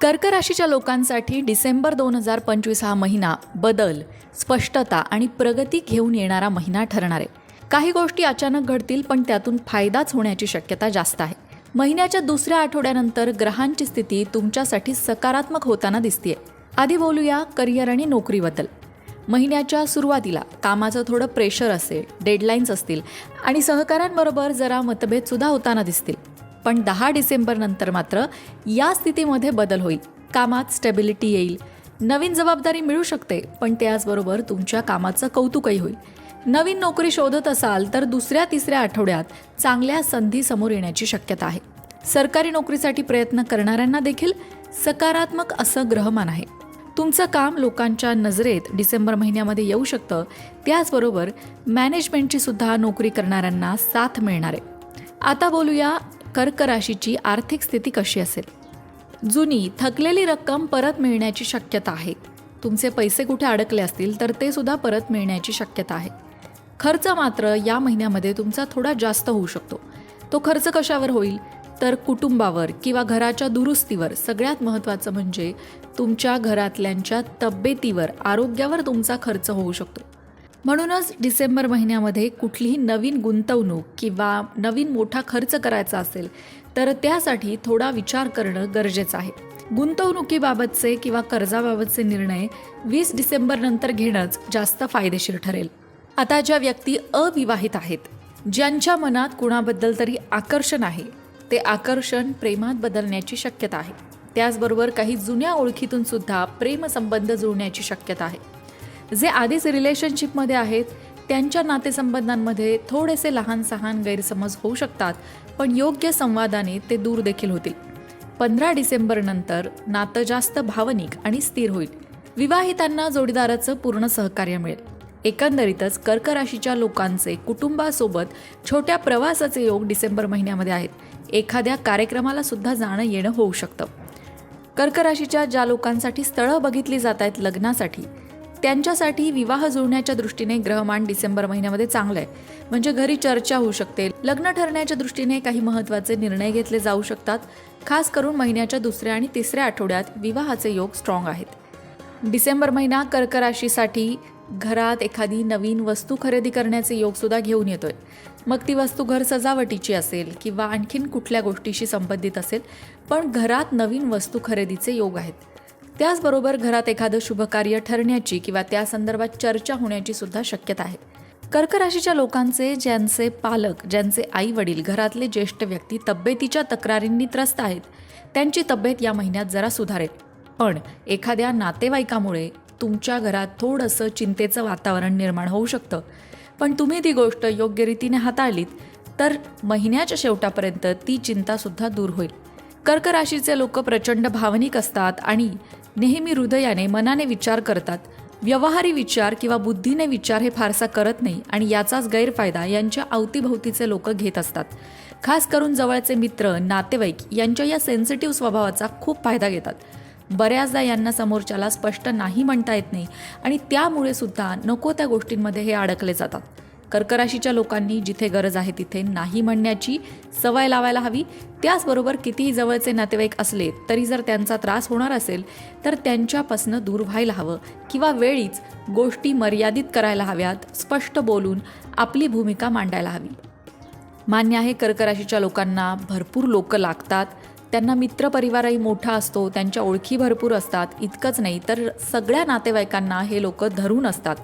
कर्क राशीच्या लोकांसाठी डिसेंबर दोन हजार पंचवीस हा महिना बदल स्पष्टता आणि प्रगती घेऊन येणारा महिना ठरणार आहे. काही गोष्टी अचानक घडतील पण त्यातून फायदाच होण्याची शक्यता जास्त आहे. महिन्याच्या दुसऱ्या आठवड्यानंतर ग्रहांची स्थिती तुमच्यासाठी सकारात्मक होताना दिसतीये. आधी बोलूया करिअर आणि नोकरीबद्दल. महिन्याच्या सुरुवातीला कामाचं थोडं प्रेशर असेल डेडलाईन्स असतील आणि सहकाऱ्यांबरोबर जरा मतभेदसुद्धा होताना दिसतील. पण दहा डिसेंबर नंतर मात्र या स्थितीमध्ये बदल होईल. कामात स्टेबिलिटी येईल. नवीन जबाबदारी मिळू शकते पण त्याचबरोबर तुमच्या कामाचं कौतुकही होईल. नवीन नोकरी शोधत असाल तर दुसऱ्या तिसऱ्या आठवड्यात चांगल्या संधी समोर येण्याची शक्यता आहे. सरकारी नोकरीसाठी प्रयत्न करणाऱ्यांना देखील सकारात्मक असं ग्रहमान आहे. तुमचं काम लोकांच्या नजरेत डिसेंबर महिन्यामध्ये येऊ शकतं. त्याचबरोबर मॅनेजमेंटची सुद्धा नोकरी करणाऱ्यांना साथ मिळणार आहे. आता बोलूया कर्क राशीची आर्थिक स्थिती कशी असेल? जुनी थकलेली रक्कम परत मिळण्याची शक्यता आहे. तुमचे पैसे कुठे अडकले असतील तर ते सुद्धा परत मिळण्याची शक्यता आहे. खर्च मात्र या महिन्यामध्ये तुमचा थोडा जास्त होऊ शकतो. तो खर्च कशावर होईल? तर कुटुंबावर किंवा घराच्या दुरुस्तीवर. सगळ्यात महत्त्वाचं म्हणजे तुमच्या घरातल्यांच्या तब्येतीवर आरोग्यावर तुमचा खर्च होऊ शकतो. म्हणूनच डिसेंबर महिन्यामध्ये कुठलीही नवीन गुंतवणूक किंवा नवीन मोठा खर्च करायचा असेल तर त्यासाठी थोडा विचार करणं गरजेचं आहे. गुंतवणुकीबाबतचे किंवा कर्जाबाबतचे निर्णय वीस डिसेंबर नंतर घेणंच जास्त फायदेशीर ठरेल. आता ज्या व्यक्ती अविवाहित आहेत ज्यांच्या मनात कुणाबद्दल तरी आकर्षण आहे ते आकर्षण प्रेमात बदलण्याची शक्यता आहे. त्याचबरोबर काही जुन्या ओळखीतून सुद्धा प्रेमसंबंध जुळण्याची शक्यता आहे. जे आधीच रिलेशनशिपमध्ये आहेत त्यांच्या नातेसंबंधांमध्ये थोडेसे लहान सहान गैरसमज होऊ शकतात पण योग्य संवादाने ते दूर देखील होतील. पंधरा डिसेंबरनंतर नातं जास्त भावनिक आणि स्थिर होईल. विवाहितांना जोडीदाराचं पूर्ण सहकार्य मिळेल. एकंदरीतच कर्क राशीच्या लोकांचे कुटुंबासोबत छोट्या प्रवासाचे योग डिसेंबर महिन्यामध्ये आहेत. एखाद्या कार्यक्रमाला सुद्धा जाणं येणं होऊ शकतं. कर्क राशीच्या ज्या लोकांसाठी स्थळं बघितली जात आहेत लग्नासाठी त्यांच्यासाठी विवाह जुळण्याच्या दृष्टीने ग्रहमान डिसेंबर महिन्यामध्ये चांगलं आहे म्हणजे घरी चर्चा होऊ शकते. लग्न ठरण्याच्या दृष्टीने काही महत्त्वाचे निर्णय घेतले जाऊ शकतात. खास करून महिन्याच्या दुसऱ्या आणि तिसऱ्या आठवड्यात विवाहाचे योग स्ट्रॉंग आहेत. डिसेंबर महिना कर्कराशीसाठी घरात एखादी नवीन वस्तू खरेदी करण्याचे योगसुद्धा घेऊन येतोय. मग ती वस्तू घर सजावटीची असेल किंवा आणखीन कुठल्या गोष्टीशी संबंधित असेल पण घरात नवीन वस्तू खरेदीचे योग आहेत. त्याचबरोबर घरात एखादं शुभकार्य ठरण्याची किंवा त्या संदर्भात चर्चा होण्याची सुद्धा शक्यता आहे. कर्क राशीच्या लोकांचे ज्यांचे पालक ज्यांचे आई वडील घरातले ज्येष्ठ व्यक्ती तब्येतीच्या तक्रारींनी त्रस्त आहेत त्यांची तब्येत या महिन्यात जरा सुधारेल. पण एखाद्या नातेवाईकामुळे तुमच्या घरात थोडंसं चिंतेचं वातावरण निर्माण होऊ शकतं. पण तुम्ही ती गोष्ट योग्य रीतीने हाताळलीत तर महिन्याच्या शेवटापर्यंत ती चिंतासुद्धा दूर होईल. कर्क राशीचे लोक प्रचंड भावनिक असतात आणि नेहमी हृदयाने मनाने विचार करतात. व्यवहारी विचार किंवा बुद्धीने विचार हे फारसा करत नाही आणि याचाच गैरफायदा यांच्या अवतीभोवतीचे लोक घेत असतात. खास करून जवळचे मित्र नातेवाईक यांच्या या सेन्सिटिव्ह स्वभावाचा खूप फायदा घेतात. बऱ्याचदा यांना समोरच्याला स्पष्ट नाही म्हणता येत नाही आणि त्यामुळे सुद्धा नको त्या गोष्टींमध्ये हे अडकले जातात. कर्कराशीच्या लोकांनी जिथे गरज आहे तिथे नाही म्हणण्याची सवय लावायला हवी. त्याचबरोबर कितीही जवळचे नातेवाईक असले तरी जर त्यांचा त्रास होणार असेल तर त्यांच्यापासनं दूर व्हायला हवं किंवा वेळीच गोष्टी मर्यादित करायला हव्यात स्पष्ट बोलून आपली भूमिका मांडायला हवी. मान्य आहे कर्कराशीच्या लोकांना भरपूर लोक लागतात. त्यांना मित्रपरिवारही मोठा असतो त्यांच्या ओळखी भरपूर असतात. इतकंच नाही तर सगळ्या नातेवाईकांना हे लोक धरून असतात.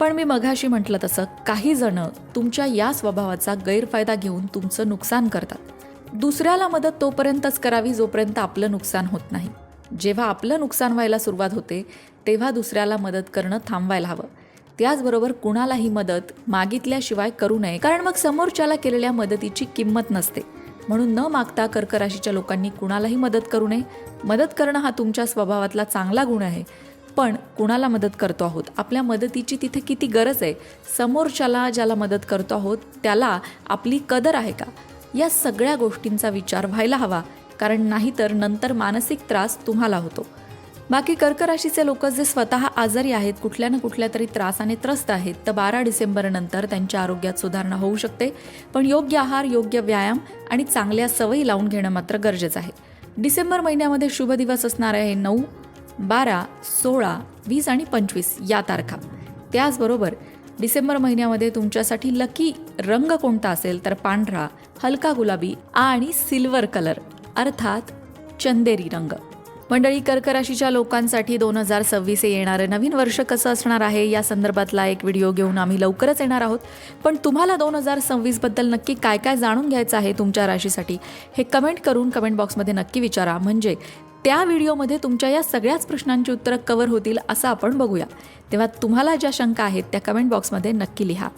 पण मी मघाशी म्हटलं तसं काही जण तुमच्या या स्वभावाचा गैरफायदा घेऊन तुमचं नुकसान करतात. दुसऱ्याला मदत तोपर्यंतच करावी जोपर्यंत आपलं नुकसान होत नाही. जेव्हा आपलं नुकसान व्हायला सुरुवात होते तेव्हा दुसऱ्याला मदत करणं थांबवायला हवं. त्याचबरोबर कुणालाही मदत मागितल्याशिवाय करू नये कारण मग समोरच्याला केलेल्या मदतीची किंमत नसते. म्हणून न मागता कर्क राशीच्या लोकांनी कुणालाही मदत करू नये. मदत करणं हा तुमच्या स्वभावातला चांगला गुण आहे. पण कुणाला मदत करतो आहोत? आपल्या मदतीची तिथे किती गरज आहे? समोरच्याला ज्याला मदत करतो आहोत त्याला आपली कदर आहे का? या सगळ्या गोष्टींचा विचार व्हायला हवा कारण नाहीतर नंतर मानसिक त्रास तुम्हाला होतो. बाकी कर्कराशीचे लोक जे स्वतः आजारी आहेत कुठल्या ना कुठल्या तरी त्रासाने त्रस्त आहेत तर बारा डिसेंबरनंतर त्यांच्या आरोग्यात सुधारणा होऊ शकते. पण योग्य आहार योग्य व्यायाम आणि चांगल्या सवयी लावून घेणं मात्र गरजेचं आहे. डिसेंबर महिन्यामध्ये शुभ दिवस असणार आहे नऊ बारा सोळा वीस आणि पंचवीस या तारखा. त्याचबरोबर डिसेंबर महिन्यामध्ये तुमच्यासाठी लकी रंग कोणता असेल तर पांढरा हलका गुलाबी आणि सिल्वर कलर अर्थात चंदेरी रंग. मंडळी कर्क राशीच्या लोकांसाठी दोन हजार सव्वीस हे येणारं नवीन वर्ष कसं असणार आहे? या संदर्भातला एक व्हिडिओ घेऊन आम्ही लवकरच येणार आहोत. पण तुम्हाला दोन हजार सव्वीसबद्दल नक्की काय काय जाणून घ्यायचं आहे तुमच्या राशीसाठी हे कमेंट करून कमेंट बॉक्समध्ये नक्की विचारा. म्हणजे त्या व्हिडिओमध्ये तुमच्या या सगळ्याच प्रश्नांची उत्तरं कव्हर होतील असं आपण बघूया. तेव्हा तुम्हाला ज्या शंका आहेत त्या कमेंट बॉक्समध्ये नक्की लिहा.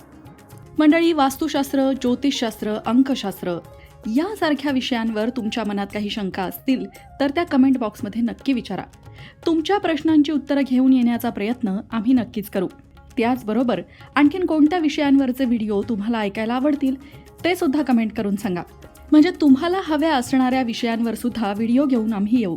मंडळी वास्तुशास्त्र ज्योतिषशास्त्र अंकशास्त्र यासारख्या विषयांवर तुमच्या मनात काही शंका असतील तर त्या कमेंट बॉक्समध्ये नक्की विचारा. तुमच्या प्रश्नांची उत्तरं घेऊन येण्याचा प्रयत्न आम्ही नक्कीच करू. त्याचबरोबर आणखीन कोणत्या विषयांवरचे व्हिडिओ तुम्हाला ऐकायला आवडतील ते सुद्धा कमेंट करून सांगा. म्हणजे तुम्हाला हव्या असणाऱ्या विषयांवर सुद्धा व्हिडिओ घेऊन आम्ही येऊ.